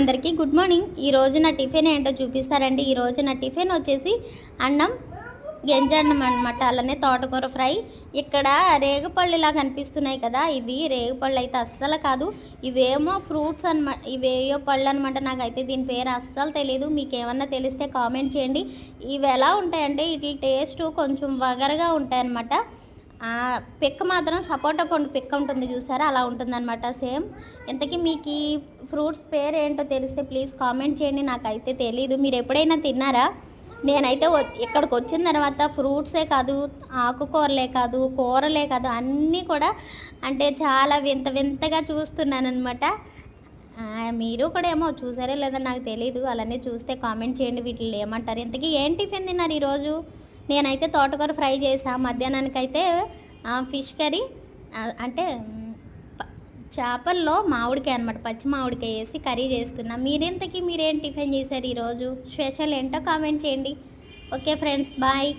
అందరికీ good morning. ఈరోజు నా టిఫిన్ ఏంటో చూపిస్తారండి. ఈ నా టిఫిన్ వచ్చేసి అన్నం గెంజన్నం అనమాట అలానే తోటకూర ఫ్రై. ఇక్కడ రేగుపళ్ళు ఇలా కనిపిస్తున్నాయి కదా. ఇవి రేగుపళ్ళు అయితే అస్సలు కాదు. ఇవేమో ఫ్రూట్స్ అనమాట ఇవేయో పళ్ళు అనమాట నాకైతే దీని పేరు అస్సలు తెలియదు మీకు ఏమన్నా తెలిస్తే కామెంట్ చేయండి. ఇవి ఎలా ఉంటాయంటే వీటి టేస్ట్ కొంచెం వగరగా ఉంటాయి అనమాట పిక్క మాత్రం సపోటా పండు పిక్క ఉంటుంది చూసారా? అలా ఉంటుందన్నమాట. సేమ్. ఇంతకీ మీకు ఫ్రూట్స్ పేరు ఏంటో తెలిస్తే ప్లీజ్ కామెంట్ చేయండి. నాకైతే తెలీదు. మీరు ఎప్పుడైనా తిన్నారా? నేనైతే ఇక్కడికి వచ్చిన తర్వాత ఫ్రూట్సే కాదు ఆకుకూరలే కాదు కూరలే కాదు అన్నీ కూడా అంటే చాలా వింత వింతగా చూస్తున్నాను అనమాట మీరు కూడా ఏమో చూసారో లేదో నాకు తెలీదు. అలానే చూస్తే కామెంట్ చేయండి. వీటిని ఏమంటారు? ఇంతకీ ఏం టిఫిన్ తిన్నారు ఈరోజు? నేనైతే తోటకూర ఫ్రై చేసా మధ్యాహ్నానికైతే అయితే ఫిష్ కర్రీ అంటే చేపల్లో మామిడికాయ అనమాట పచ్చి మామిడికాయ వేసి కర్రీ చేస్తున్నా. మీరింతకీ మీరేం టిఫిన్ చేశారు ఈరోజు? స్పెషల్ ఏంటో కామెంట్ చేయండి. Okay friends bye.